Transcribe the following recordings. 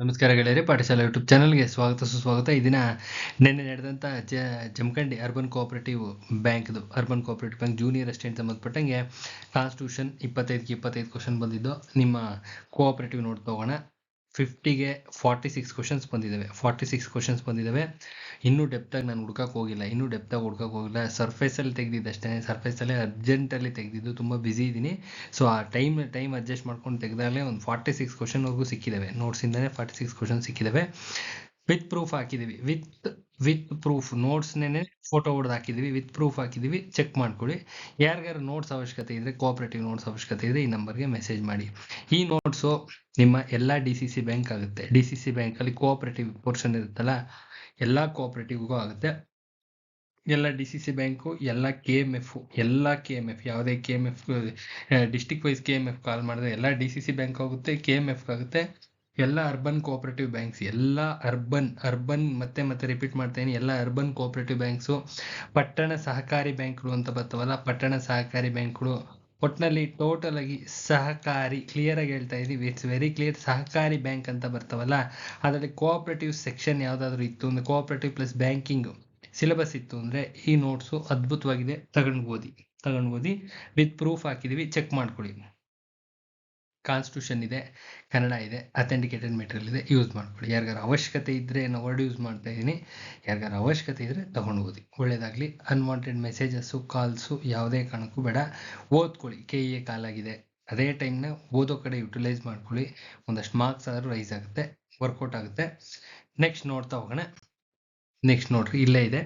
ನಮಸ್ಕಾರ ಗೆಳೆಯರೇ, ಪಾಠಶಾಲಾ ಯೂಟ್ಯೂಬ್ ಚಾನಲ್ಗೆ ಸ್ವಾಗತ, ಸುಸ್ವಾಗತ. ಈ ದಿನ ನಿನ್ನೆ ನಡೆದಂಥ ಜ, ಜಮಖಂಡಿ ಅರ್ಬನ್ ಕೋಆಪರೇಟಿವ್ ಬ್ಯಾಂಕ್ದು, urban cooperative bank junior assistant ಸಂಬಂಧಪಟ್ಟಂಗೆ ಕಾನ್ಸ್ಟಿಟ್ಯೂಷನ್ ಇಪ್ಪತ್ತೈದಕ್ಕೆ ಇಪ್ಪತ್ತೈದು ಕ್ವಶನ್ ಬಂದಿದ್ದು. ನಿಮ್ಮ ಕೋಆಪರೇಟಿವ್ ನೋಡ್ ತಗೋಣ ಫಿಫ್ಟಿಗೆ ಫಾರ್ಟಿ ಸಿಕ್ಸ್ ಕ್ವಶನ್ಸ್ ಬಂದಿದ್ದಾವೆ. ಫಾರ್ಟಿ ಸಿಕ್ಸ್ ಕ್ವಶನ್ಸ್ ಬಂದಿದ್ದಾವೆ. ಇನ್ನೂ ಡೆಪ್ತಾಗಿ ನಾನು ಹುಡ್ಕಕ್ಕೆ ಹೋಗಿಲ್ಲ. ಇನ್ನೂ ಡೆಪ್ತಾಗಿ ಹುಡ್ಕಕ್ಕೆ ಹೋಗಿಲ್ಲ. ಸರ್ಫೇಸಲ್ಲಿ ತೆಗೆದಿದ್ದಷ್ಟೇ ಸರ್ಫೇಸಲ್ಲೇ ಅರ್ಜೆಂಟಲ್ಲಿ ತೆಗೆದಿದ್ದು. ತುಂಬ ಬ್ಯುಸಿ ಇದ್ದೀನಿ ಸೊ ಆ ಟೈಮ್ ಟೈಮ್ ಅಡ್ಜಸ್ಟ್ ಮಾಡ್ಕೊಂಡು ತೆಗೆದಾಗಲೇ ಒಂದು ಫಾರ್ಟಿ ಸಿಕ್ಸ್ ಕ್ವಶನ್ವರೆಗೂ ಸಿಕ್ಕಿದ್ದಾವೆ ನೋಟ್ಸಿಂದಲೇ ಫಾರ್ಟಿ ಸಿಕ್ಸ್ ಕ್ವಶನ್ ಸಿಕ್ಕಿದ್ದಾವೆ ವಿತ್ ಪ್ರೂಫ್ ಹಾಕಿದ್ದೀವಿ ವಿತ್ ವಿತ್ ಪ್ರೂಫ್ ನೋಟ್ಸ್ನೇ ಫೋಟೋ ಹೊಡೆದು ಹಾಕಿದ್ದೀವಿ ವಿತ್ ಪ್ರೂಫ್ ಹಾಕಿದ್ದೀವಿ ಚೆಕ್ ಮಾಡ್ಕೊಳ್ಳಿ ಯಾರಿಗಾರು ನೋಟ್ಸ್ ಅವಶ್ಯಕತೆ ಇದ್ರೆ ಕೋಆಪರೇಟಿವ್ ನೋಟ್ಸ್ ಅವಶ್ಯಕತೆ ಇದ್ರೆ ಈ ನಂಬರ್ಗೆ ಮೆಸೇಜ್ ಮಾಡಿ. ಈ ನೋಟ್ಸು ನಿಮ್ಮ ಎಲ್ಲ ಡಿ ಸಿ ಸಿ ಬ್ಯಾಂಕ್ ಆಗುತ್ತೆ. ಡಿ ಸಿ ಸಿ ಬ್ಯಾಂಕಲ್ಲಿ ಕೋಆಪರೇಟಿವ್ ಪೋರ್ಷನ್ ಇರುತ್ತಲ್ಲ, ಎಲ್ಲ ಕೋಆಪರೇಟಿವ್ಗೂ ಆಗುತ್ತೆ. ಎಲ್ಲ ಡಿ ಸಿ ಸಿ ಬ್ಯಾಂಕು ಎಲ್ಲ ಕೆ ಎಂ ಎಫ್ ಎಲ್ಲ ಕೆ ಎಂ ಎಫ್ ಯಾವುದೇ K M F district wise K M F call ಮಾಡಿದ್ರೆ ಎಲ್ಲ ಡಿ ಸಿ ಸಿ ಬ್ಯಾಂಕ್ ಆಗುತ್ತೆ ಕೆ ಎಂ ಎಫ್ ಆಗುತ್ತೆ. ಎಲ್ಲ ಅರ್ಬನ್ ಕೋಆಪರೇಟಿವ್ ಬ್ಯಾಂಕ್ಸ್ ಎಲ್ಲ ಅರ್ಬನ್ ಅರ್ಬನ್ ಮತ್ತೆ ಮತ್ತೆ ರಿಪೀಟ್ ಮಾಡ್ತೇನೆ, ಎಲ್ಲ ಅರ್ಬನ್ ಕೋಆಪರೇಟಿವ್ ಬ್ಯಾಂಕ್ಸು ಪಟ್ಟಣ ಸಹಕಾರಿ ಬ್ಯಾಂಕ್ಗಳು ಅಂತ ಬರ್ತಾವಲ್ಲ, ಪಟ್ಟಣ ಸಹಕಾರಿ ಬ್ಯಾಂಕ್ಗಳು. ಒಟ್ಟಿನಲ್ಲಿ ಟೋಟಲ್ ಆಗಿ ಸಹಕಾರಿ ಕ್ಲಿಯರ್ ಆಗಿ ಹೇಳ್ತಾ ಇದೀವಿ. ಇಟ್ಸ್ ವೆರಿ ಕ್ಲಿಯರ್ ಸಹಕಾರಿ ಬ್ಯಾಂಕ್ ಅಂತ ಬರ್ತಾವಲ್ಲ, ಅದರಲ್ಲಿ ಕೋಆಪರೇಟಿವ್ ಸೆಕ್ಷನ್ ಯಾವುದಾದ್ರೂ ಇತ್ತು ಒಂದು ಕೋಆಪರೇಟಿವ್ ಪ್ಲಸ್ ಬ್ಯಾಂಕಿಂಗ್ ಸಿಲೆಬಸ್ ಇತ್ತು ಅಂದ್ರೆ, ಈ ನೋಟ್ಸು ಅದ್ಭುತವಾಗಿದೆ. ತಗೊಂಡು ಓದಿ ತಗೊಂಡು ಓದಿ ವಿತ್ ಪ್ರೂಫ್ ಹಾಕಿದೀವಿ ಚೆಕ್ ಮಾಡ್ಕೊಳ್ಳಿ. ಕಾನ್ಸ್ಟಿಟ್ಯೂಷನ್ ಇದೆ, ಕನ್ನಡ ಇದೆ ಅಥೆಂಟಿಕೇಟೆಡ್ ಮೆಟೀರಿಯಲ್ ಇದೆ ಯೂಸ್ ಮಾಡ್ಕೊಳ್ಳಿ. ಯಾರಿಗಾರು ಅವಶ್ಯಕತೆ ಇದ್ದರೆ ನಾನು ವರ್ಡ್ ಯೂಸ್ ಮಾಡ್ತಾ ಇದ್ದೀನಿ ಯಾರಿಗಾರು ಅವಶ್ಯಕತೆ ಇದ್ದರೆ ತೊಗೊಂಡು ಓದಿ ಒಳ್ಳೆಯದಾಗಲಿ ಅನ್ವಾಂಟೆಡ್ ಮೆಸೇಜಸ್ಸು ಕಾಲ್ಸು ಯಾವುದೇ ಕಾರಣಕ್ಕೂ ಬೇಡ. ಓದ್ಕೊಳ್ಳಿ. ಕೆ ಎ ಕಾಲಾಗಿದೆ. ಅದೇ ಟೈಮ್ನ ಓದೋ ಕಡೆ ಯುಟಿಲೈಸ್ ಮಾಡ್ಕೊಳ್ಳಿ. ಒಂದಷ್ಟು ಮಾರ್ಕ್ಸ್ ಆದರೂ ರೈಸ್ ಆಗುತ್ತೆ ವರ್ಕೌಟ್ ಆಗುತ್ತೆ. ನೆಕ್ಸ್ಟ್ ನೋಡ್ತಾ ಹೋಗೋಣ. ನೆಕ್ಸ್ಟ್ ನೋಡ್ರಿ. ಇಲ್ಲೇ ಇದೆ.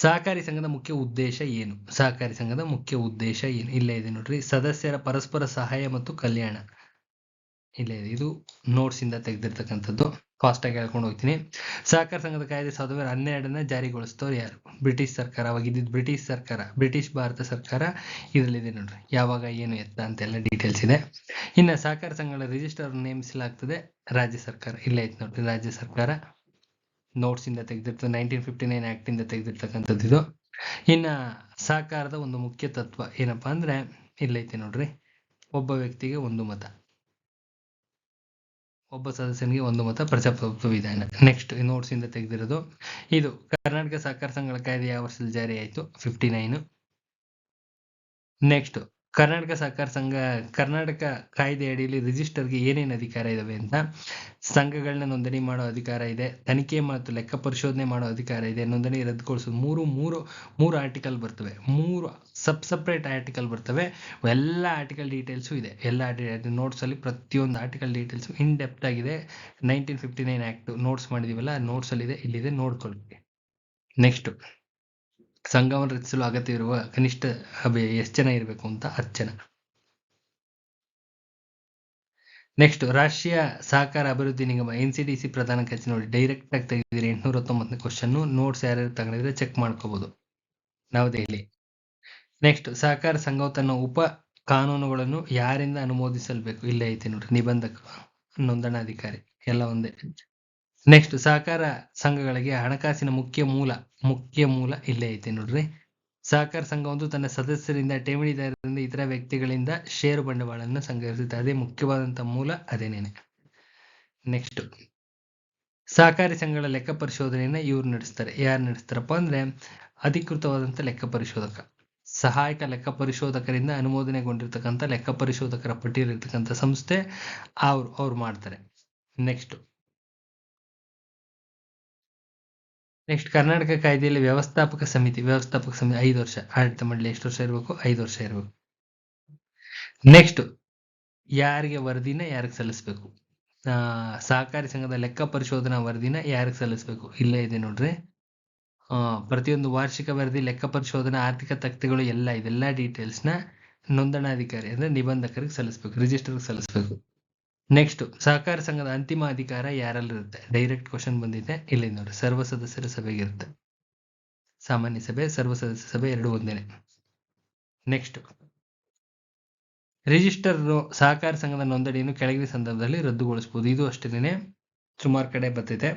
ಸಹಕಾರಿ ಸಂಘದ ಮುಖ್ಯ ಉದ್ದೇಶ ಏನು? ಸಹಕಾರಿ ಸಂಘದ ಮುಖ್ಯ ಉದ್ದೇಶ ಏನು? ಇಲ್ಲೇ ಇದೆ ನೋಡ್ರಿ. ಸದಸ್ಯರ ಪರಸ್ಪರ ಸಹಾಯ ಮತ್ತು ಕಲ್ಯಾಣ. ಇಲ್ಲೇ ಇದೆ. ಇದು ನೋಟ್ಸ್ ಇಂದ ತೆಗೆದಿರ್ತಕ್ಕಂಥದ್ದು. ಫಾಸ್ಟ್ ಆಗಿ ಹೇಳ್ಕೊಂಡು ಹೋಗ್ತೀನಿ. ಸಹಕಾರ ಸಂಘದ ಕಾಯ್ದೆ ಸಾವಿರದ ಒಂಬೈನೂರ ಹನ್ನೆರಡನ್ನ ಜಾರಿಗೊಳಿಸ್ತವ್ರು ಯಾರು? ಬ್ರಿಟಿಷ್ ಸರ್ಕಾರ. ಅವಾಗ ಬ್ರಿಟಿಷ್ ಸರ್ಕಾರ. ಬ್ರಿಟಿಷ್ ಭಾರತ ಸರ್ಕಾರ ಇದರಲ್ಲಿದೆ ನೋಡ್ರಿ. ಯಾವಾಗ ಏನು ಎತ್ತ ಅಂತೆಲ್ಲ ಡೀಟೇಲ್ಸ್ ಇದೆ. ಇನ್ನು ಸಹಕಾರ ಸಂಘಗಳ ರಿಜಿಸ್ಟರ್ ನೇಮಿಸಲಾಗ್ತದೆ. ರಾಜ್ಯ ಸರ್ಕಾರ. ಇಲ್ಲೇ ಐತೆ ನೋಡ್ರಿ. ರಾಜ್ಯ ಸರ್ಕಾರ. ನೋಟ್ಸ್ ಇಂದ ತೆಗೆದಿರ್ತದೆ ನೈನ್ಟೀನ್ ಫಿಫ್ಟಿ ನೈನ್ ಆಕ್ಟ್ ಇಂದ ತೆಗೆದಿರ್ತಕ್ಕಂಥದ್ದು ಇದು. ಇನ್ನ ಸಹಕಾರದ ಒಂದು ಮುಖ್ಯ ತತ್ವ ಏನಪ್ಪಾ ಅಂದ್ರೆ, ಇಲ್ಲೈತೆ ನೋಡ್ರಿ, ಒಬ್ಬ ವ್ಯಕ್ತಿಗೆ ಒಂದು ಮತ. ಒಬ್ಬ ಸದಸ್ಯನಿಗೆ ಒಂದು ಮತ ಪ್ರಜಾಪ್ರಭುತ್ವ ವಿಧಾನ. ನೆಕ್ಸ್ಟ್ ನೋಟ್ಸ್ ಇಂದ ತೆಗೆದಿರೋದು, ಇದು ಕರ್ನಾಟಕ ಸಹಕಾರ ಸಂಘಗಳ ಕಾಯ್ದೆ ಯಾವ ವರ್ಷದಲ್ಲಿ ಜಾರಿ ಆಯಿತು ಫಿಫ್ಟಿ ನೈನ್ ನೆಕ್ಸ್ಟ್ ಕರ್ನಾಟಕ ಸಹಕಾರ ಸಂಘ, ಕರ್ನಾಟಕ ಕಾಯ್ದೆ ಅಡಿಯಲ್ಲಿ ರಿಜಿಸ್ಟರ್ಗೆ ಏನೇನು ಅಧಿಕಾರ ಇದಾವೆ ಅಂತ ಸಂಘಗಳನ್ನ ನೋಂದಣಿ ಮಾಡೋ ಅಧಿಕಾರ ಇದೆ, ತನಿಖೆ ಮತ್ತು ಲೆಕ್ಕ ಪರಿಶೋಧನೆ ಮಾಡೋ ಅಧಿಕಾರ ಇದೆ, ನೋಂದಣಿ ರದ್ದುಗೊಳಿಸೋದು ಮೂರು ಮೂರು ಮೂರು ಆರ್ಟಿಕಲ್ ಬರ್ತವೆ. ಮೂರು ಸಬ್ ಸಪ್ರೇಟ್ ಆರ್ಟಿಕಲ್ ಬರ್ತವೆ. ಎಲ್ಲ ಆರ್ಟಿಕಲ್ ಡೀಟೇಲ್ಸು ಇದೆ. ಎಲ್ಲ ನೋಟ್ಸ್ ಅಲ್ಲಿ ಪ್ರತಿಯೊಂದು ಆರ್ಟಿಕಲ್ ಡೀಟೇಲ್ಸು ಇನ್ ಡೆಪ್ತ್ ಆಗಿದೆ. Nineteen fifty nine act notes ಮಾಡಿದೀವಲ್ಲ notes ಅಲ್ಲಿ ಇದೆ ಇಲ್ಲಿದೆ ನೋಡ್ಕೊಳ್ಳಿ ನೆಕ್ಸ್ಟ್ ಸಂಘವನ್ನು ರಚಿಸಲು ಅಗತ್ಯವಿರುವ ಕನಿಷ್ಠ ಎಷ್ಟು ಜನ ಇರಬೇಕು ಅಂತ ಹತ್ತು ಜನ ನೆಕ್ಸ್ಟ್ ರಾಷ್ಟ್ರೀಯ ಸಹಕಾರ ಅಭಿವೃದ್ಧಿ ನಿಗಮ ಎನ್ ಸಿ ಡಿ ಸಿ ಪ್ರಧಾನ ಕಚೇರಿ ನೋಡಿ ಡೈರೆಕ್ಟ್ ಆಗಿ ತೆಗೆದಿರಿ. ಎಂಟುನೂರ ಹತ್ತೊಂಬತ್ತನೇ ಕ್ವಶನ್ ನೋಟ್ಸ್ ಯಾರ್ಯಾರು ತಗೊಂಡಿದ್ರೆ ಚೆಕ್ ಮಾಡ್ಕೋಬಹುದು ನವದೆಹಲಿ ನೆಕ್ಸ್ಟ್ ಸಹಕಾರ ಸಂಘವು ತನ್ನ ಉಪ ಕಾನೂನುಗಳನ್ನು ಯಾರಿಂದ ಅನುಮೋದಿಸಲ್ಬೇಕು? ಇಲ್ಲೇ ಐತೆ ನೋಡ್ರಿ, ನಿಬಂಧಕ, ನೋಂದಣಾಧಿಕಾರಿ, ಎಲ್ಲ ಒಂದೇ. ನೆಕ್ಸ್ಟ್ ಸಹಕಾರ ಸಂಘಗಳಿಗೆ ಹಣಕಾಸಿನ ಮುಖ್ಯ ಮೂಲ ಮುಖ್ಯ ಮೂಲ ಇಲ್ಲೇ ಐತೆ ನೋಡ್ರಿ. ಸಹಕಾರ ಸಂಘವೊಂದು ತನ್ನ ಸದಸ್ಯರಿಂದ, ಠೇವಣಿದಾರರಿಂದ, ಇತರ ವ್ಯಕ್ತಿಗಳಿಂದ ಷೇರು ಬಂಡವಾಳವನ್ನು ಸಂಗ್ರಹಿಸುತ್ತೆ. ಅದೇ ಮುಖ್ಯವಾದಂತಹ ಮೂಲ, ಅದೇನೇನೆ? ನೆಕ್ಸ್ಟ್ ಸಹಕಾರಿ ಸಂಘಗಳ ಲೆಕ್ಕ ಪರಿಶೋಧನೆಯನ್ನ ಇವ್ರು ನಡೆಸ್ತಾರೆ. ಯಾರು ನಡೆಸ್ತಾರಪ್ಪ ಅಂದ್ರೆ ಅಧಿಕೃತವಾದಂತಹ ಲೆಕ್ಕ ಪರಿಶೋಧಕ. ಸಹಾಯಕ ಲೆಕ್ಕ ಪರಿಶೋಧಕರಿಂದ ಅನುಮೋದನೆಗೊಂಡಿರ್ತಕ್ಕಂಥ ಲೆಕ್ಕ ಪರಿಶೋಧಕರ ಪಟ್ಟಿಯಲ್ಲಿರ್ತಕ್ಕಂಥ ಸಂಸ್ಥೆ ಅವ್ರು ಅವ್ರು ಮಾಡ್ತಾರೆ. ನೆಕ್ಸ್ಟ್ ನೆಕ್ಸ್ಟ್ ಕರ್ನಾಟಕ ಕಾಯ್ದೆಯಲ್ಲಿ ವ್ಯವಸ್ಥಾಪಕ ಸಮಿತಿ ವ್ಯವಸ್ಥಾಪಕ ಸಮಿತಿ ಐದು ವರ್ಷ, ಆಡಳಿತ ಮಂಡಳಿ ಎಷ್ಟು ವರ್ಷ ಇರಬೇಕು? ಐದು ವರ್ಷ ಇರಬೇಕು. ನೆಕ್ಸ್ಟ್ ಯಾರಿಗೆ ವರದಿನ ಯಾರಿಗೆ ಸಲ್ಲಿಸ್ಬೇಕು? ಸಹಕಾರಿ ಸಂಘದ ಲೆಕ್ಕ ಪರಿಶೋಧನಾ ವರದಿನ ಯಾರಿಗೆ ಸಲ್ಲಿಸ್ಬೇಕು? ಇಲ್ಲೇ ಇದೆ ನೋಡ್ರಿ. ಪ್ರತಿಯೊಂದು ವಾರ್ಷಿಕ ವರದಿ, ಲೆಕ್ಕ ಪರಿಶೋಧನಾ, ಆರ್ಥಿಕ ತಕ್ತಿಗಳು ಎಲ್ಲ ಇದೆಲ್ಲ ಡೀಟೇಲ್ಸ್ನ ನೋಂದಣಾಧಿಕಾರಿ ಅಂದ್ರೆ ನಿಬಂಧಕರಿಗೆ ಸಲ್ಲಿಸ್ಬೇಕು ರಿಜಿಸ್ಟರ್ಗೆ ಸಲ್ಲಿಸ್ಬೇಕು. ನೆಕ್ಸ್ಟ್ ಸಹಕಾರ ಸಂಘದ ಅಂತಿಮ ಅಧಿಕಾರ ಯಾರಲ್ಲಿರುತ್ತೆ? ಡೈರೆಕ್ಟ್ ಕ್ವಶನ್ ಬಂದಿದೆ. ಇಲ್ಲಿ ನೋಡಿ, ಸರ್ವ ಸದಸ್ಯರ ಸಭೆಗೆ ಇರುತ್ತೆ ಸಾಮಾನ್ಯ ಸಭೆ, ಸರ್ವ ಸದಸ್ಯ ಸಭೆ ಎರಡು ಒಂದೇನೆ ನೆಕ್ಸ್ಟ್ ರಿಜಿಸ್ಟರ್ ಸಹಕಾರ ಸಂಘದ ನೋಂದಣಿಯನ್ನು ಕೆಳಗಿನ ಸಂದರ್ಭದಲ್ಲಿ ರದ್ದುಗೊಳಿಸಬಹುದು ಇದು ಅಷ್ಟೇನೆ. ಸುಮಾರು ಕಡೆ ಬರ್ತೈತೆ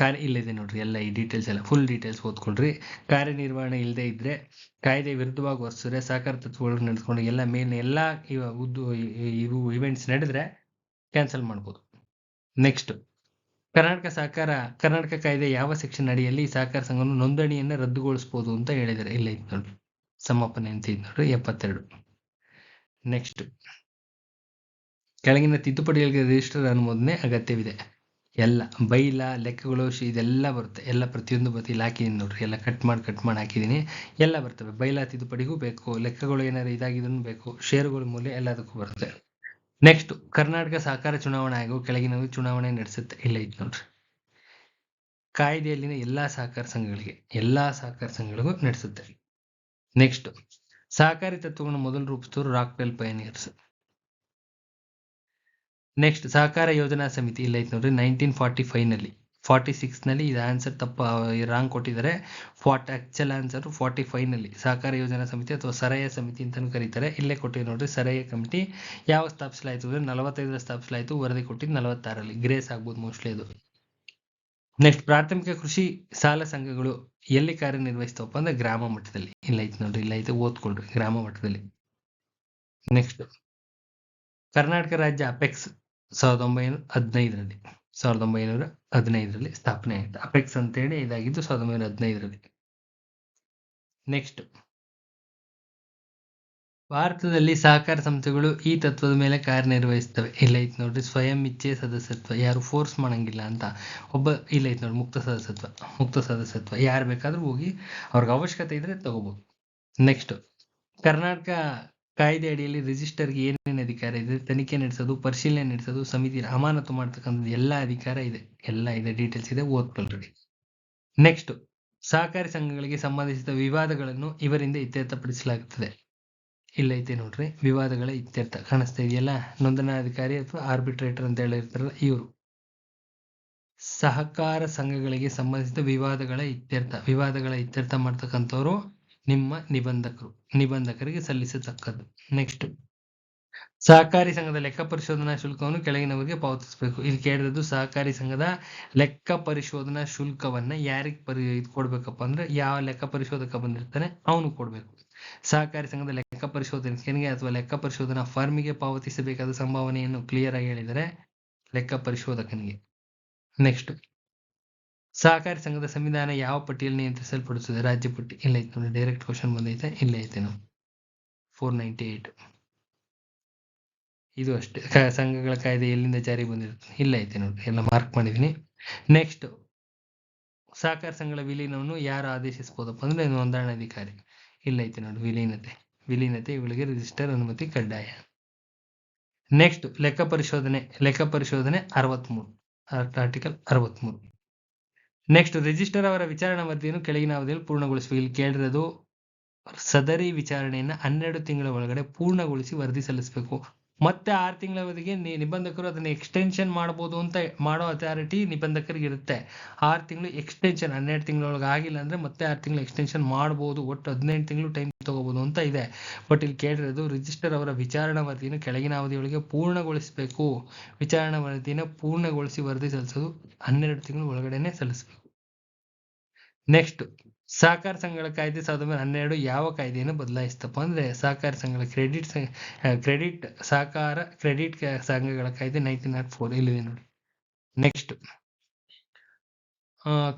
ಕಾರ್ಯ ಇಲ್ಲಿದೆ ನೋಡ್ರಿ, ಎಲ್ಲ ಈ ಡೀಟೇಲ್ಸ್ ಎಲ್ಲ ಫುಲ್ ಡೀಟೇಲ್ಸ್ ಓದ್ಕೊಳ್ರಿ ಕಾರ್ಯನಿರ್ವಹಣೆ ಇಲ್ಲದೆ ಇದ್ರೆ, ಕಾಯ್ದೆ ವಿರುದ್ಧವಾಗಿ ವರ್ಸಿದ್ರೆ ಸಹಕಾರ ತತ್ವಗಳು ನಡೆಸ್ಕೊಂಡು ಎಲ್ಲ ಮೇನ್ ಎಲ್ಲ ಇವು ಇವು ಇವೆಂಟ್ಸ್ ನಡೆದ್ರೆ ಕ್ಯಾನ್ಸಲ್ ಮಾಡ್ಬೋದು. ನೆಕ್ಸ್ಟ್ ಕರ್ನಾಟಕ ಸಹಕಾರ, ಕರ್ನಾಟಕ ಕಾಯ್ದೆ ಯಾವ ಸೆಕ್ಷನ್ ಅಡಿಯಲ್ಲಿ ಸಹಕಾರ ಸಂಘವನ್ನು ನೋಂದಣಿಯನ್ನು ರದ್ದುಗೊಳಿಸಬಹುದು ಅಂತ ಹೇಳಿದ್ದಾರೆ. ಇಲ್ಲ ಇತ್ತು ನೋಡ್ರಿ ಸಮಾಪನೆ ಅಂತ ಇದ್ ನೋಡ್ರಿ, ಎಪ್ಪತ್ತೆರಡು. ನೆಕ್ಸ್ಟ್ ಕೆಳಗಿನ ತಿದ್ದುಪಡಿಗಳಿಗೆ ರಿಜಿಸ್ಟರ್ ಅನುಮೋದನೆ ಅಗತ್ಯವಿದೆ. ಎಲ್ಲ ಬೈಲ, ಲೆಕ್ಕಗಳು ಇದೆಲ್ಲ ಬರುತ್ತೆ. ಎಲ್ಲ ಪ್ರತಿಯೊಂದು ಬರುತ್ತೆ. ಇಲ್ಲಿ ಹಾಕಿದ್ದೀನಿ ನೋಡ್ರಿ. ಎಲ್ಲ ಕಟ್ ಮಾಡಿ ಕಟ್ ಮಾಡಿ ಹಾಕಿದ್ದೀನಿ. ಎಲ್ಲ ಬರ್ತವೆ. ಬೈಲ ತಿದ್ದುಪಡಿಗೂ ಬೇಕು. ಲೆಕ್ಕಗಳು ಏನಾದ್ರು ಇದಾಗಿದ್ರು ಬೇಕು. ಷೇರುಗಳ ಮೂಲ ಎಲ್ಲದಕ್ಕೂ ಬರುತ್ತೆ. ನೆಕ್ಸ್ಟ್ ಕರ್ನಾಟಕ ಸಹಕಾರ ಚುನಾವಣಾ ಆಯೋಗ ಕೆಳಗಿನ ಚುನಾವಣೆ ನಡೆಸುತ್ತೆ. ಇಲ್ಲ, ಇದು ನೋಡ್ರಿ. ಕಾಯ್ದೆಯಲ್ಲಿನ ಎಲ್ಲಾ ಸಹಕಾರ ಸಂಘಗಳಿಗೆ, ಎಲ್ಲಾ ಸಹಕಾರ ಸಂಘಗಳಿಗೂ ನಡೆಸುತ್ತೆ. ನೆಕ್ಸ್ಟ್ ಸಹಕಾರಿ ತತ್ವಗಳನ್ನು ಮೊದಲು ರೂಪಿಸಿದವರು ರಾಕ್ವೆಲ್ ಪಯನಿಯರ್ಸ್ ನೆಕ್ಸ್ಟ್ ಸಹಕಾರ ಯೋಜನಾ ಸಮಿತಿ. ಇಲ್ಲ ಐತೆ ನೋಡ್ರಿ ನೈನ್ಟೀನ್ ಫಾರ್ಟಿ ಫೈವ್ನಲ್ಲಿ. ಫಾರ್ಟಿ ಸಿಕ್ಸ್ನಲ್ಲಿ ಇದು ಆನ್ಸರ್ ತಪ್ಪ ರಾಂಗ್ ಕೊಟ್ಟಿದ್ದಾರೆ. ಫಾರ್ಟ್ ಆಕ್ಚುಲ್ ಆನ್ಸರ್ ಫಾರ್ಟಿ ಫೈವ್ನಲ್ಲಿ ಸಹಕಾರ ಯೋಜನಾ ಸಮಿತಿ ಅಥವಾ ಸರಯ ಸಮಿತಿ ಅಂತಲೂ ಕರೀತಾರೆ. ಇಲ್ಲೇ ಕೊಟ್ಟಿದ್ದು ನೋಡ್ರಿ, ಸರಯ ಕಮಿಟಿ. ಯಾವ ಸ್ಥಾಪಿಸಲಾಯಿತು ಅಂದ್ರೆ ನಲವತ್ತೈದರ ಸ್ಥಾಪಿಸಲಾಯಿತು, ವರದಿ ಕೊಟ್ಟಿದ್ದು ನಲವತ್ತಾರಲ್ಲಿ. ಗ್ರೇಸ್ ಆಗ್ಬೋದು ಮೋಸ್ಟ್ಲಿ ಅದು. ನೆಕ್ಸ್ಟ್ ಪ್ರಾಥಮಿಕ ಕೃಷಿ ಸಾಲ ಸಂಘಗಳು ಎಲ್ಲಿ ಕಾರ್ಯನಿರ್ವಹಿಸ್ತವಪ್ಪ ಅಂದ್ರೆ ಗ್ರಾಮ ಮಟ್ಟದಲ್ಲಿ. ಇಲ್ಲ ಐತೆ ನೋಡ್ರಿ, ಇಲ್ಲ ಐತೆ ಓದ್ಕೊಳ್ರಿ ಗ್ರಾಮ ಮಟ್ಟದಲ್ಲಿ. ನೆಕ್ಸ್ಟ್ ಕರ್ನಾಟಕ ರಾಜ್ಯ ಅಪೆಕ್ಸ್ ಸಾವಿರದ ಒಂಬೈನೂರ ಹದಿನೈದರಲ್ಲಿ. ಸಾವಿರದ ಒಂಬೈನೂರ ಹದಿನೈದರಲ್ಲಿ ಸ್ಥಾಪನೆ ಆಯಿತು. ಅಪೆಕ್ಸ್ ಅಂತೇಳಿ ಇದಾಗಿದ್ದು ಸಾವಿರದ ಒಂಬೈನೂರ ಹದಿನೈದರಲ್ಲಿ. ನೆಕ್ಸ್ಟ್ ಭಾರತದಲ್ಲಿ ಸಹಕಾರ ಸಂಸ್ಥೆಗಳು ಈ ತತ್ವದ ಮೇಲೆ ಕಾರ್ಯನಿರ್ವಹಿಸ್ತವೆ ಇಲ್ಲ ಐತೆ ನೋಡ್ರಿ, ಸ್ವಯಂ ಇಚ್ಛೆ ಸದಸ್ಯತ್ವ. ಯಾರು ಫೋರ್ಸ್ ಮಾಡಂಗಿಲ್ಲ ಅಂತ. ಒಬ್ಬ, ಇಲ್ಲ ಐತ್ ನೋಡಿ ಮುಕ್ತ ಸದಸ್ಯತ್ವ. ಮುಕ್ತ ಸದಸ್ಯತ್ವ. ಯಾರು ಬೇಕಾದ್ರೂ ಹೋಗಿ ಅವ್ರಿಗೆ ಅವಶ್ಯಕತೆ ಇದ್ರೆ ತಗೋಬಹುದು ನೆಕ್ಸ್ಟ್ ಕರ್ನಾಟಕ ಕಾಯ್ದೆ ಅಡಿಯಲ್ಲಿ ರಿಜಿಸ್ಟರ್ಗೆ ಏನೇನು ಅಧಿಕಾರ ಇದೆ, ತನಿಖೆ ನಡೆಸೋದು, ಪರಿಶೀಲನೆ ನಡೆಸೋದು, ಸಮಿತಿ ಅಮಾನತು ಮಾಡ್ತಕ್ಕಂಥದ್ದು ಎಲ್ಲ ಅಧಿಕಾರ ಇದೆ. ಎಲ್ಲ ಇದೆ ಡೀಟೇಲ್ಸ್ ಇದೆ, ಓದ್ಕೊಳ್ರಿ. ನೆಕ್ಸ್ಟ್ ಸಹಕಾರಿ ಸಂಘಗಳಿಗೆ ಸಂಬಂಧಿಸಿದ ವಿವಾದಗಳನ್ನು ಇವರಿಂದ ಇತ್ಯರ್ಥಪಡಿಸಲಾಗುತ್ತದೆ. ಇಲ್ಲ ಐತೆ ನೋಡ್ರಿ, ವಿವಾದಗಳ ಇತ್ಯರ್ಥ ಕಾಣಿಸ್ತಾ ಇದೆಯಲ್ಲ? ನೋಂದಣಾಧಿಕಾರಿ ಅಥವಾ ಆರ್ಬಿಟ್ರೇಟರ್ ಅಂತ ಹೇಳಿರ್ತಾರಲ್ಲ ಇವರು. ಸಹಕಾರ ಸಂಘಗಳಿಗೆ ಸಂಬಂಧಿಸಿದ ವಿವಾದಗಳ ಇತ್ಯರ್ಥ ವಿವಾದಗಳ ಇತ್ಯರ್ಥ ಮಾಡ್ತಕ್ಕಂಥವ್ರು ನಿಮ್ಮ ನಿಬಂಧಕರು. ನಿಬಂಧಕರಿಗೆ ಸಲ್ಲಿಸತಕ್ಕದ್ದು. ನೆಕ್ಸ್ಟ್ ಸಹಕಾರಿ ಸಂಘದ ಲೆಕ್ಕ ಪರಿಶೋಧನಾ ಶುಲ್ಕವನ್ನು ಕೆಳಗಿನವರಿಗೆ ಪಾವತಿಸಬೇಕು. ಇಲ್ಲಿ ಕೇಳಿದ್ದು ಸಹಕಾರಿ ಸಂಘದ ಲೆಕ್ಕ ಪರಿಶೋಧನಾ ಶುಲ್ಕವನ್ನ ಯಾರಿಗೆ ಪರಿ ಕೊಡ್ಬೇಕಪ್ಪ ಅಂದ್ರೆ ಯಾವ ಲೆಕ್ಕ ಪರಿಶೋಧಕ ಬಂದಿರ್ತಾನೆ ಅವನು ಕೊಡ್ಬೇಕು. ಸಹಕಾರಿ ಸಂಘದ ಲೆಕ್ಕ ಪರಿಶೋಧನೆ ಅಥವಾ ಲೆಕ್ಕ ಪರಿಶೋಧನಾ ಫಾರ್ಮಿಗೆ ಪಾವತಿಸಬೇಕಾದ ಸಂಭಾವನೆಯನ್ನು ಕ್ಲಿಯರ್ ಆಗಿ ಹೇಳಿದರೆ ಲೆಕ್ಕ ಪರಿಶೋಧಕನಿಗೆ. ನೆಕ್ಸ್ಟ್ ಸಹಕಾರಿ ಸಂಘದ ಸಂವಿಧಾನ ಯಾವ ಪಟ್ಟಿಯಲ್ಲಿ ನಿಯಂತ್ರಿಸಲ್ಪಡುತ್ತದೆ? ರಾಜ್ಯ ಪಟ್ಟಿ. ಇಲ್ಲ ಐತೆ ನೋಡಿ ಡೈರೆಕ್ಟ್ ಕ್ವಶನ್ ಬಂದೈತೆ. ಇಲ್ಲ ಐತೆ ನೋಡಿ. ಫೋರ್ ನೈಂಟಿ ಏಟ್ ಇದು ಅಷ್ಟೇ. ಸಂಘಗಳ ಕಾಯ್ದೆ ಎಲ್ಲಿಂದ ಜಾರಿ ಬಂದಿರುತ್ತೆ ಇಲ್ಲ ಐತೆ ನೋಡಿ. ಎಲ್ಲ ಮಾರ್ಕ್ ಮಾಡಿದೀನಿ ನೆಕ್ಸ್ಟ್ ಸಹಕಾರ ಸಂಘಗಳ ವಿಲೀನವನ್ನು ಯಾರು ಆದೇಶಿಸಬಹುದಪ್ಪ ಅಂದ್ರೆ ನೋಂದಣಾಧಿಕಾರಿ ಇಲ್ಲ ಐತೆ ನೋಡಿ. ವಿಲೀನತೆ. ವಿಲೀನತೆ ಇವಳಿಗೆ ರಿಜಿಸ್ಟರ್ ಅನುಮತಿ ಕಡ್ಡಾಯ. ನೆಕ್ಸ್ಟ್ ಲೆಕ್ಕ ಪರಿಶೋಧನೆ. ಲೆಕ್ಕ ಪರಿಶೋಧನೆ ಅರವತ್ಮೂರು. ಆರ್ಟಿಕಲ್ ಅರವತ್ಮೂರು. ನೆಕ್ಸ್ಟ್ ರಿಜಿಸ್ಟರ್ ಅವರ ವಿಚಾರಣಾ ವರದಿಯನ್ನು ಕೆಳಗಿನ ಅವಧಿಯಲ್ಲಿ ಪೂರ್ಣಗೊಳಿಸಬೇಕು ಇಲ್ಲಿ ಕೇಳಿರೋದು, ಸದರಿ ವಿಚಾರಣೆಯನ್ನು ಹನ್ನೆರಡು ತಿಂಗಳ ಒಳಗಡೆ ಪೂರ್ಣಗೊಳಿಸಿ ವರದಿ ಸಲ್ಲಿಸಬೇಕು. ಮತ್ತೆ ಆರು ತಿಂಗಳ ಅವಧಿಗೆ ನಿಬಂಧಕರು ಅದನ್ನ ಎಕ್ಸ್ಟೆನ್ಷನ್ ಮಾಡಬಹುದು ಅಂತ ಮಾಡೋ ಅಥಾರಿಟಿ ನಿಬಂಧಕರಿಗೆ ಇರುತ್ತೆ ಆರು ತಿಂಗಳು ಎಕ್ಸ್ಟೆನ್ಷನ್ ಹನ್ನೆರಡು ತಿಂಗಳೊಳಗೆ ಆಗಿಲ್ಲ ಅಂದ್ರೆ ಮತ್ತೆ ಆರು ತಿಂಗಳು ಎಕ್ಸ್ಟೆನ್ಷನ್ ಮಾಡಬಹುದು ಒಟ್ಟು ಹದಿನೆಂಟು ತಿಂಗಳು ಟೈಮ್ ತಗೋಬಹುದು ಅಂತ ಇದೆ. ಬಟ್ ಇಲ್ಲಿ ಕೇಳಿರೋದು ರಿಜಿಸ್ಟರ್ ಅವರ ವಿಚಾರಣಾ ವರದಿಯನ್ನು ಕೆಳಗಿನ ಅವಧಿಯೊಳಗೆ ಪೂರ್ಣಗೊಳಿಸಬೇಕು. ವಿಚಾರಣಾ ವರದಿಯನ್ನು ಪೂರ್ಣಗೊಳಿಸಿ ವರದಿ ಸಲ್ಲಿಸೋದು ಹನ್ನೆರಡು ತಿಂಗಳು ಒಳಗಡೆನೆ ಸಲ್ಲಿಸಬೇಕು. ನೆಕ್ಸ್ಟ್ ಸಹಕಾರ ಸಂಘಗಳ ಕಾಯ್ದೆ ಸಾವಿರದ ಒಂಬೈನೂರ ಹನ್ನೆರಡು ಯಾವ ಕಾಯ್ದೆಯನ್ನು ಬದಲಾಯಿಸ್ತಪ್ಪ ಅಂದ್ರೆ ಸಹಕಾರ ಸಂಘಗಳ ಕ್ರೆಡಿಟ್ ಕ್ರೆಡಿಟ್ ಸಹಕಾರ, ಕ್ರೆಡಿಟ್ ಸಂಘಗಳ ಕಾಯ್ದೆ ನೈನ್ಟೀನ್ ನಾಟ್ ಫೋರ್. ಇಲ್ಲಿದೆ ನೋಡಿ. ನೆಕ್ಸ್ಟ್.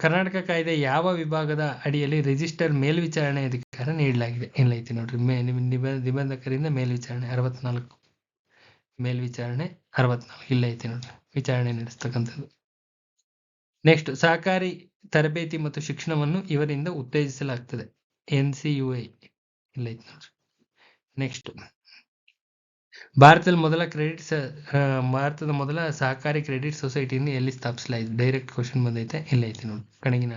ಕರ್ನಾಟಕ ಕಾಯ್ದೆ ಯಾವ ವಿಭಾಗದ ಅಡಿಯಲ್ಲಿ ರಿಜಿಸ್ಟರ್ ಮೇಲ್ವಿಚಾರಣೆ ಅಧಿಕಾರ ನೀಡಲಾಗಿದೆ? ಐತಿ ನೋಡ್ರಿ. ಮೇ ನಿಬ- ನಿಬ- ನಿಬಂಧಕರಿಂದ ಮೇಲ್ವಿಚಾರಣೆ ಅರವತ್ನಾಲ್ಕು. ಮೇಲ್ವಿಚಾರಣೆ ಅರವತ್ನಾಲ್ಕು. ಇಲ್ಲೈತಿ ನೋಡ್ರಿ. ವಿಚಾರಣೆ ನಡೆಸ್ತಕ್ಕಂಥದ್ದು. ನೆಕ್ಸ್ಟ್ ಸಹಕಾರಿ ತರಬೇತಿ ಮತ್ತು ಶಿಕ್ಷಣವನ್ನು ಇವರಿಂದ ಉತ್ತೇಜಿಸಲಾಗ್ತದೆ. ಎನ್ ಸಿ ಯು ಐ ಇಲ್ಲ ನೆಕ್ಸ್ಟ್ ಭಾರತದಲ್ಲಿ ಮೊದಲ ಕ್ರೆಡಿಟ್ ಭಾರತದ ಮೊದಲ ಸಹಕಾರಿ ಕ್ರೆಡಿಟ್ ಸೊಸೈಟಿಯನ್ನು ಎಲ್ಲಿ ಸ್ಥಾಪಿಸಲಾಯಿತು? ಡೈರೆಕ್ಟ್ ಕ್ವಶನ್ ಬಂದೈತೆ. ಇಲ್ಲ, ಐತಿ ನೋಡಿ. ಕಣಗಿನ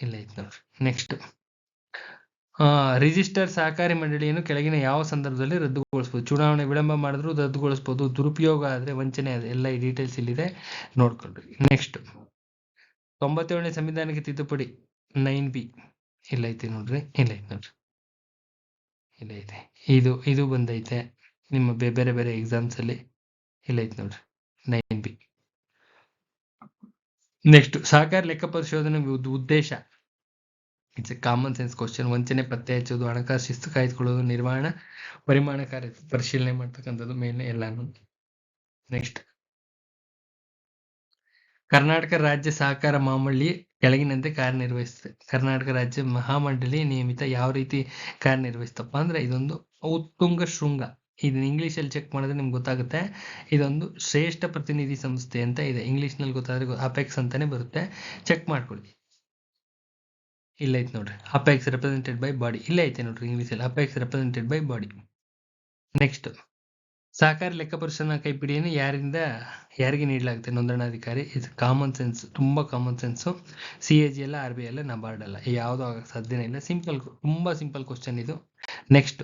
ಇಲ್ಲ, ಐತಿ ನೋಡ್ರಿ ನೆಕ್ಸ್ಟ್ ರಿಜಿಸ್ಟರ್ ಸಹಕಾರಿ ಮಂಡಳಿಯನ್ನು ಕೆಳಗಿನ ಯಾವ ಸಂದರ್ಭದಲ್ಲಿ ರದ್ದುಗೊಳಿಸಬಹುದು ಚುನಾವಣೆ ವಿಳಂಬ ಮಾಡಿದ್ರು ರದ್ದುಗೊಳಿಸಬಹುದು ದುರುಪಯೋಗ ಆದ್ರೆ ವಂಚನೆ ಆದ್ರೆ ಎಲ್ಲ ಈ ಡೀಟೇಲ್ಸ್ ಇಲ್ಲಿದೆ. ನೋಡ್ಕೊಂಡ್ರಿ ನೆಕ್ಸ್ಟ್ ತೊಂಬತ್ತೇಳನೇ ಸಂವಿಧಾನಕ್ಕೆ ತಿದ್ದುಪಡಿ ನೈನ್ ಬಿ. ಇಲ್ಲ ಐತಿ ನೋಡ್ರಿ. ಇಲ್ಲ ಐತಿ ನೋಡ್ರಿ. ಇಲ್ಲ ಐತೆ. ಇದು ಇದು ಬಂದೈತೆ. ನಿಮ್ಮ ಬೇರೆ ಬೇರೆ ಎಕ್ಸಾಮ್ಸ್ ಅಲ್ಲಿ ಇಲ್ಲ ಐತಿ ನೋಡ್ರಿ. Nine B. ನೆಕ್ಸ್ಟ್ ಸಹಕಾರ ಲೆಕ್ಕ ಪರಿಶೋಧನೆ ಉದ್ದೇಶ. It's a common sense question ವಂಚನೆ ಪತ್ತೆ ಹಚ್ಚೋದು ಹಣಕಾಸು ಶಿಸ್ತು ಕಾಯ್ದುಕೊಳ್ಳೋದು ನಿರ್ವಹಣಾ ಪರಿಮಾಣಕಾರಿ ಪರಿಶೀಲನೆ ಮಾಡ್ತಕ್ಕಂಥದ್ದು ಮೇಲೆ ಎಲ್ಲಾನು ನೆಕ್ಸ್ಟ್ ಕರ್ನಾಟಕ ರಾಜ್ಯ ಸಹಕಾರ ಮಹಾಮಂಡಳಿ ಕೆಳಗಿನಂತೆ ಕಾರ್ಯನಿರ್ವಹಿಸುತ್ತೆ ಕರ್ನಾಟಕ ರಾಜ್ಯ ಮಹಾಮಂಡಳಿ ನಿಯಮಿತ ಯಾವ ರೀತಿ ಕಾರ್ಯನಿರ್ವಹಿಸ್ತಪ್ಪ ಅಂದ್ರೆ ಇದೊಂದು ಉತ್ತುಂಗ ಶೃಂಗ ಇದನ್ನ ಇಂಗ್ಲಿಷ್ ಅಲ್ಲಿ ಚೆಕ್ ಮಾಡಿದ್ರೆ ನಿಮ್ಗೆ ಗೊತ್ತಾಗುತ್ತೆ ಇದೊಂದು ಶ್ರೇಷ್ಠ ಪ್ರತಿನಿಧಿ ಸಂಸ್ಥೆ ಅಂತ ಇದೆ ಇಂಗ್ಲಿಷ್ನಲ್ಲಿ ಗೊತ್ತಾದ್ರೆ ಅಪೆಕ್ಸ್ ಅಂತಾನೆ ಬರುತ್ತೆ. ಚೆಕ್ ಮಾಡ್ಕೊಳ್ಳಿ. ಇಲ್ಲ ಐತೆ ನೋಡ್ರಿ. ಅಪೆಕ್ಸ್ ರೆಪ್ರೆಸೆಂಟೆಡ್ ಬೈ ಬಾಡಿ ಇಲ್ಲೇ ಐತೆ ನೋಡ್ರಿ ಇಂಗ್ಲೀಷಲ್ಲಿ apex represented by body next ಸಹಕಾರಿ ಲೆಕ್ಕ ಪರಿಶೋಧನಾ ಕೈಪಿಡಿಯನ್ನು ಯಾರಿಂದ ಯಾರಿಗೆ ನೀಡಲಾಗುತ್ತೆ? ನೋಂದಣಾಧಿಕಾರಿ. ಇದು ಕಾಮನ್ ಸೆನ್ಸ್ ತುಂಬಾ common sense C A G ಎಲ್ಲ ಆರ್ ಬಿ ಎಲ್ಲ ನಬಾರ್ಡ್ ಅಲ್ಲ. ಯಾವುದೂ ಆಗಕ್ಕೆ ಸಾಧ್ಯನೇ ಇಲ್ಲ. ಸಿಂಪಲ್ ತುಂಬಾ ಸಿಂಪಲ್ ಕ್ವಶನ್ ಇದು. ನೆಕ್ಸ್ಟ್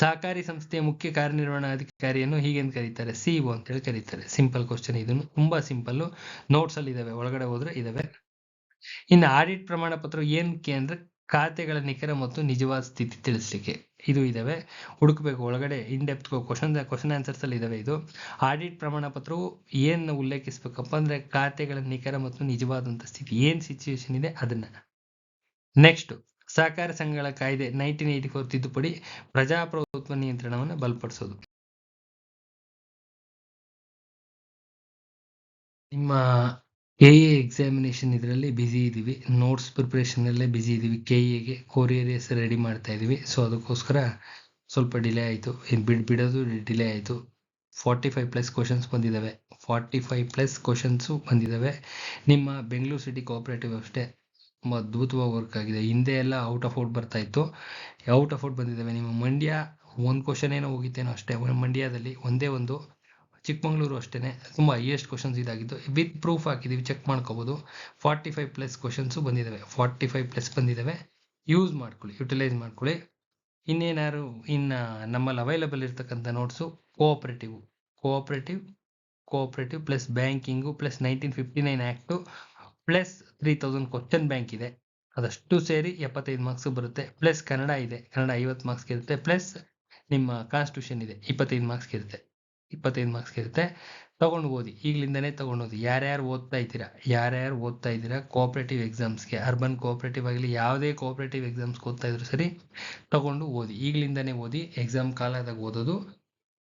ಸಹಕಾರಿ ಸಂಸ್ಥೆಯ ಮುಖ್ಯ ಕಾರ್ಯನಿರ್ವಹಣಾಧಿಕಾರಿಯನ್ನು ಹೀಗೆಂದು ಕರೀತಾರೆ. ಸಿ ಒ ಅಂತೇಳಿ ಕರೀತಾರೆ. ಸಿಂಪಲ್ ಕ್ವಶನ್ ಇದನ್ನು. ತುಂಬಾ ಸಿಂಪಲ್ ನೋಟ್ಸ್ ಅಲ್ಲಿ ಇದಾವೆ. ಒಳಗಡೆ ಹೋದರೆ ಇದಾವೆ. ಇನ್ನು ಆಡಿಟ್ ಪ್ರಮಾಣ ಪತ್ರ ಏನಕ್ಕೆ ಅಂದ್ರೆ ಖಾತೆಗಳ ನಿಖರ ಮತ್ತು ನಿಜವಾದ ಸ್ಥಿತಿ ತಿಳಿಸ್ಲಿಕ್ಕೆ. ಇದು ಇದಾವೆ. ಹುಡುಕಬೇಕು ಒಳಗಡೆ in depth question question answers ಅಲ್ಲಿ ಇದಾವೆ ಇದು. ಆಡಿಟ್ ಪ್ರಮಾಣ ಪತ್ರವು ಏನ್ ಉಲ್ಲೇಖಿಸ್ಬೇಕಪ್ಪ ಅಂದ್ರೆ ಖಾತೆಗಳ ನಿಖರ ಮತ್ತು ನಿಜವಾದಂತ ಸ್ಥಿತಿ. ಏನ್ ಸಿಚುವೇಶನ್ ಇದೆ ಅದನ್ನ. ನೆಕ್ಸ್ಟ್ ಸಹಕಾರ ಸಂಘಗಳ ಕಾಯ್ದೆ ನೈನ್ಟೀನ್ ಏಯ್ಟಿ ಫೋರ್ ತಿದ್ದುಪಡಿ ಪ್ರಜಾಪ್ರಭುತ್ವ ನಿಯಂತ್ರಣವನ್ನು ಬಲಪಡಿಸೋದು. ನಿಮ್ಮ ಕೆ ಎ ಎಕ್ಸಾಮಿನೇಷನ್ ಇದರಲ್ಲಿ ಬ್ಯುಸಿ ಇದ್ದೀವಿ. ನೋಟ್ಸ್ ಪ್ರಿಪ್ರೇಷನಲ್ಲೇ ಬ್ಯುಸಿ ಇದ್ದೀವಿ. ಕೆ ಎಗೆ ಕೊರಿಯರ್ಸ್ ರೆಡಿ ಮಾಡ್ತಾ ಇದ್ದೀವಿ. ಸೊ ಅದಕ್ಕೋಸ್ಕರ ಸ್ವಲ್ಪ ಡಿಲೇ ಆಯಿತು. ಬಿಡ್ ಬಿಡೋದು ಡಿಲೇ ಆಯಿತು. ಫಾರ್ಟಿ ಫೈವ್ ಪ್ಲಸ್ ಕ್ವಶನ್ಸ್ ಬಂದಿದ್ದಾವೆ ಫಾರ್ಟಿ ಫೈವ್ ಪ್ಲಸ್ ಕ್ವಶನ್ಸು ಬಂದಿದ್ದಾವೆ ನಿಮ್ಮ ಬೆಂಗಳೂರು ಸಿಟಿ ಕೋಆಪರೇಟಿವ್ ಅಷ್ಟೇ. ತುಂಬ ಅದ್ಭುತವಾಗಿ ವರ್ಕ್ ಆಗಿದೆ. ಹಿಂದೆ ಎಲ್ಲ ಔಟ್ ಆಫ್ ಔಟ್ ಬರ್ತಾ ಇತ್ತು. ಔಟ್ ಆಫ್ ಔಟ್ ಬಂದಿದ್ದಾವೆ ನಿಮ್ಮ ಮಂಡ್ಯ ಒಂದು ಕ್ವಶನ್ ಏನೋ ಹೋಗಿತ್ತೇನೋ ಅಷ್ಟೇ. ಮಂಡ್ಯದಲ್ಲಿ ಒಂದೇ ಒಂದು ಚಿಕ್ಕಮಂಗ್ಳೂರು ಅಷ್ಟೇ ತುಂಬ ಹೈಯೆಸ್ಟ್ ಕ್ವಶನ್ಸ್ ಇದಾಗಿದ್ದು. ವಿತ್ ಪ್ರೂಫ್ ಹಾಕಿದ್ದೀವಿ ಚೆಕ್ ಮಾಡ್ಕೋಬೋದು. ಫಾರ್ಟಿ ಫೈವ್ ಪ್ಲಸ್ ಕ್ವಶನ್ಸು ಬಂದಿದ್ದಾವೆ ಫಾರ್ಟಿ ಫೈವ್ ಪ್ಲಸ್ ಬಂದಿದ್ದಾವೆ ಯೂಸ್ ಮಾಡ್ಕೊಳ್ಳಿ ಯುಟಿಲೈಸ್ ಮಾಡ್ಕೊಳ್ಳಿ. ಇನ್ನೇನಾದ್ರು ಇನ್ನು ನಮ್ಮಲ್ಲಿ ಅವೈಲಬಲ್ ಇರ್ತಕ್ಕಂಥ notes cooperative cooperative cooperative plus banking plus nineteen fifty nine act plus three thousand question bank ಇದೆ. ಅದಷ್ಟು ಸೇರಿ ಎಪ್ಪತ್ತೈದು ಮಾರ್ಕ್ಸ್ ಬರುತ್ತೆ. ಪ್ಲಸ್ ಕನ್ನಡ ಇದೆ. ಕನ್ನಡ ಐವತ್ತು ಮಾರ್ಕ್ಸ್ಗೆ ಇರುತ್ತೆ. ಪ್ಲಸ್ ನಿಮ್ಮ ಕಾನ್ಸ್ಟಿಟ್ಯೂಷನ್ ಇದೆ. ಇಪ್ಪತ್ತೈದು ಮಾರ್ಕ್ಸ್ಗೆ ಇರುತ್ತೆ. ಇಪ್ಪತ್ತೈದು ಮಾರ್ಕ್ಸ್ಗೆ ಇರುತ್ತೆ. ತಗೊಂಡು ಓದಿ. ಈಗಲಿಂದನೇ ತಗೊಂಡು ಓದಿ. ಯಾರ್ಯಾರು ಓದ್ತಾ ಇದ್ದೀರಾ? ಯಾರ್ಯಾರು ಓದ್ತಾ ಇದ್ದೀರಾ? ಕೋಆಪ್ರೇಟಿವ್ ಎಕ್ಸಾಮ್ಸ್ಗೆ ಅರ್ಬನ್ ಕೋಆಪ್ರೇಟಿವ್ ಆಗಲಿ ಯಾವುದೇ ಕೋಆಪ್ರೇಟಿವ್ ಎಕ್ಸಾಮ್ಸ್ಗೆ ಓದ್ತಾ ಇದ್ರು ಸರಿ ತಗೊಂಡು ಓದಿ. ಈಗಲಿಂದನೇ ಓದಿ. ಎಕ್ಸಾಮ್ ಕಾಲಾದಾಗ ಓದೋದು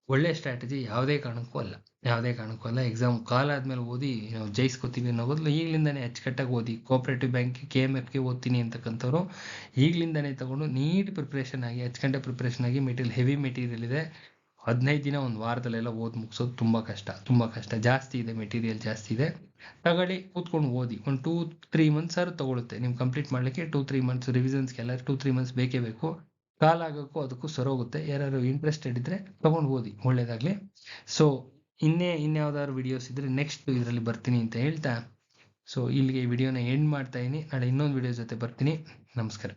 ಒಳ್ಳೆ ಸ್ಟ್ರಾಟಜಿ ಯಾವುದೇ ಕಾರಣಕ್ಕೂ ಅಲ್ಲ. ಯಾವುದೇ ಕಾರಣಕ್ಕೂ ಅಲ್ಲ. ಎಕ್ಸಾಮ್ ಕಾಲ್ ಆದಮೇಲೆ ಓದಿ ನಾವು ಜಯಿಸ್ಕೋತೀವಿ ಅನ್ನೋ ಬದಲು ಈಗಲಿಂದನೇ ಅಚ್ಚುಕಟ್ಟಾಗಿ ಓದಿ. ಕೋಆಪ್ರೇಟಿವ್ ಬ್ಯಾಂಕ್ ಕೆ ಎಂ ಎಫ್ಗೆ ಓದ್ತೀನಿ ಅಂತಕ್ಕಂಥವ್ರು ಈಗಲಿಂದನೇ ತಗೊಂಡು ನೀಟ್ ಪ್ರಿಪ್ರೇಷನ್ ಆಗಿ ಅಚ್ಚುಕಂಟೆ ಪ್ರಿಪ್ರೇಷನ್ ಆಗಿ ಮೆಟೀರಿಯಲ್ ಹೆವಿ ಮೆಟೀರಿಯಲ್ ಇದೆ. ಹದಿನೈದು ದಿನ ಒಂದು ವಾರದಲ್ಲೆಲ್ಲ ಓದಿ ಮುಗಿಸೋದು ತುಂಬ ಕಷ್ಟ ತುಂಬ ಕಷ್ಟ. ಜಾಸ್ತಿ ಇದೆ ಮೆಟೀರಿಯಲ್ ಜಾಸ್ತಿ ಇದೆ. ತಗೊಳ್ಳಿ, ಕೂತ್ಕೊಂಡು ಓದಿ. ಒಂದು ಟೂ ತ್ರೀ ಮಂತ್ಸ್ ಆದ್ರೂ ತಗೊಳುತ್ತೆ. ನೀವು ಕಂಪ್ಲೀಟ್ ಮಾಡಲಿಕ್ಕೆ ಟೂ ತ್ರೀ ಮಂತ್ಸ್ ರಿವಿಸನ್ಸ್ಗೆಲ್ಲ ಟೂ ತ್ರೀ ಮಂತ್ಸ್ ಬೇಕೇ ಬೇಕು. ಕಾಲ್ ಆಗೋಕ್ಕೂ ಅದಕ್ಕೂ ಸರೋಗುತ್ತೆ. ಯಾರು ಇಂಟ್ರೆಸ್ಟೆಡ್ ಇದ್ರೆ ತಗೊಂಡು ಓದಿ. ಒಳ್ಳೇದಾಗಲಿ. ಸೊ ಇನ್ನೇ, ಇನ್ಯಾವುದಾದ್ರು ವಿಡಿಯೋಸ್ ಇದ್ರೆ ನೆಕ್ಸ್ಟ್ ಇದರಲ್ಲಿ ಬರ್ತೀನಿ ಅಂತ ಹೇಳ್ತಾ. ಸೊ ಇಲ್ಲಿಗೆ ವಿಡಿಯೋನ ಎಂಡ್ ಮಾಡ್ತಾ ಇದ್ದೀನಿ ನಾಳೆ ಇನ್ನೊಂದು ವಿಡಿಯೋ ಜೊತೆ ಬರ್ತೀನಿ. ನಮಸ್ಕಾರ.